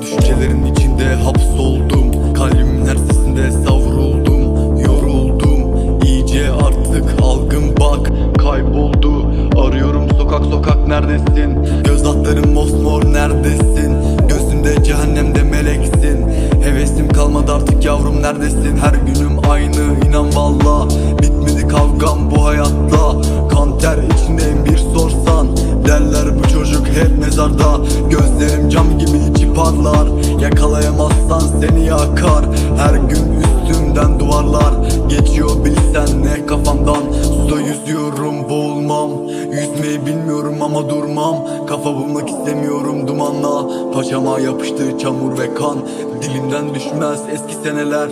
Düşüncelerin içinde hapsoldum. Kalbimin her sesinde savruldum. Yoruldum. İyice artık algım bak. Kayboldu. Arıyorum sokak sokak neredesin? Göz altların mosmor neredesin? Gözünde cehennemde meleksin. Hevesim kalmadı artık yavrum neredesin? Her günüm aynı inan valla Bitmedi kavgam bu hayatta. Kan ter içindeyim bir sorsan Derler bu çocuk hep mezarda. Gözlerim cam gibi içi parlar. Yakalayamazsan seni yakar. Her gün üstümden duvarlar. Geçiyor bilsen ne kafamdan. Suda yüzüyorum boğulmam. Yüzmeyi bilmiyorum ama durmam. Kafa bulmak istemiyorum dumanla. Paçama yapıştı çamur ve kan. Dilimden düşmez eski seneler.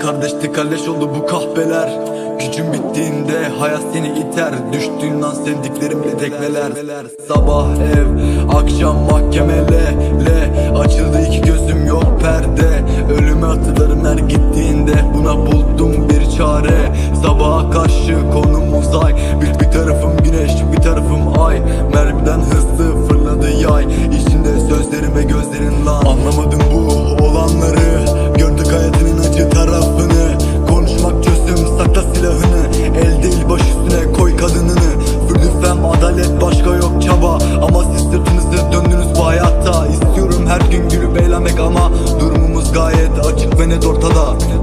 Kardeşti kalleş oldu bu kahpeler Gücüm bittiğinde hayat seni iter. Düştüğün an sevdiklerimle tekmeler Sabah ev, akşam mahkemele le Açıldı beni ortada